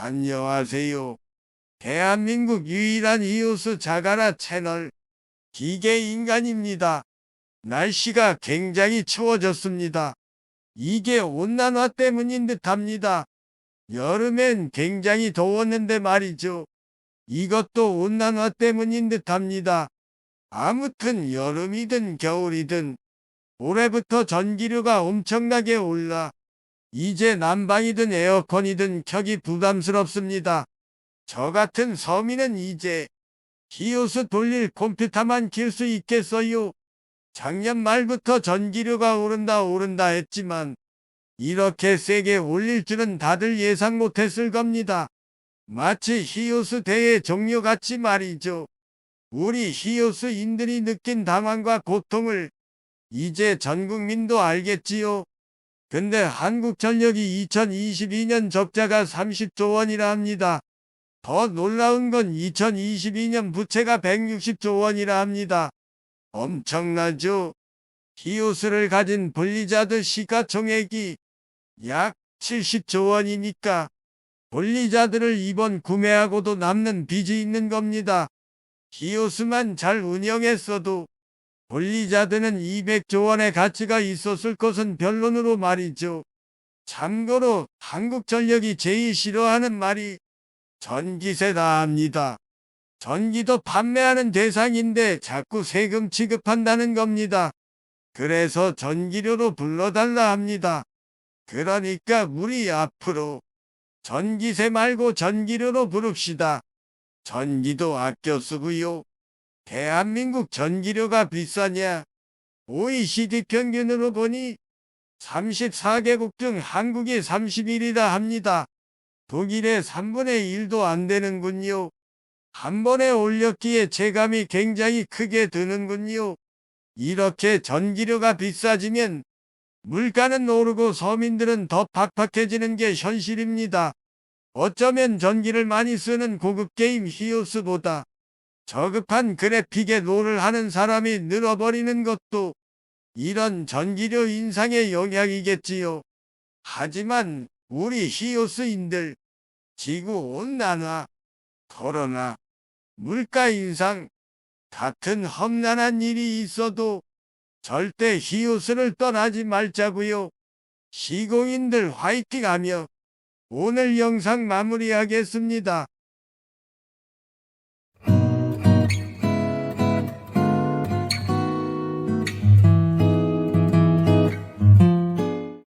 안녕하세요. 대한민국 유일한 이웃수 자가라 채널 기계인간입니다. 날씨가 굉장히 추워졌습니다. 이게 온난화 때문인 듯 합니다. 여름엔 굉장히 더웠는데 말이죠. 이것도 온난화 때문인 듯 합니다. 아무튼 여름이든 겨울이든 올해부터 전기료가 엄청나게 올라 이제 난방이든 에어컨이든 켜기 부담스럽습니다. 저 같은 서민은 이제 히오스 돌릴 컴퓨터만 킬 수 있겠어요. 작년 말부터 전기료가 오른다 오른다 했지만 이렇게 세게 올릴 줄은 다들 예상 못했을 겁니다. 마치 히오스 대회 종료 같이 말이죠. 우리 히오스인들이 느낀 당황과 고통을 이제 전 국민도 알겠지요. 근데 한국전력이 2022년 적자가 30조 원이라 합니다. 더 놀라운 건 2022년 부채가 160조 원이라 합니다. 엄청나죠? 히오스를 가진 블리자드 시가총액이 약 70조 원이니까 블리자드를 이번 구매하고도 남는 빚이 있는 겁니다. 히오스만 잘 운영했어도 블리자드는 200조 원의 가치가 있었을 것은 변론으로 말이죠. 참고로 한국전력이 제일 싫어하는 말이 전기세다 합니다. 전기도 판매하는 대상인데 자꾸 세금 취급한다는 겁니다. 그래서 전기료로 불러달라 합니다. 그러니까 우리 앞으로 전기세 말고 전기료로 부릅시다. 전기도 아껴 쓰고요. 대한민국 전기료가 비싸냐? OECD 평균으로 보니 34개국 중 한국이 31이라 합니다. 독일의 3분의 1도 안 되는군요. 한 번에 올렸기에 체감이 굉장히 크게 드는군요. 이렇게 전기료가 비싸지면 물가는 오르고 서민들은 더 팍팍해지는 게 현실입니다. 어쩌면 전기를 많이 쓰는 고급 게임 히오스보다 저급한 그래픽에 롤을 하는 사람이 늘어버리는 것도 이런 전기료 인상의 영향이겠지요. 하지만 우리 히오스인들 지구온난화, 코로나, 물가 인상 같은 험난한 일이 있어도 절대 히오스를 떠나지 말자고요. 시공인들 화이팅하며 오늘 영상 마무리하겠습니다.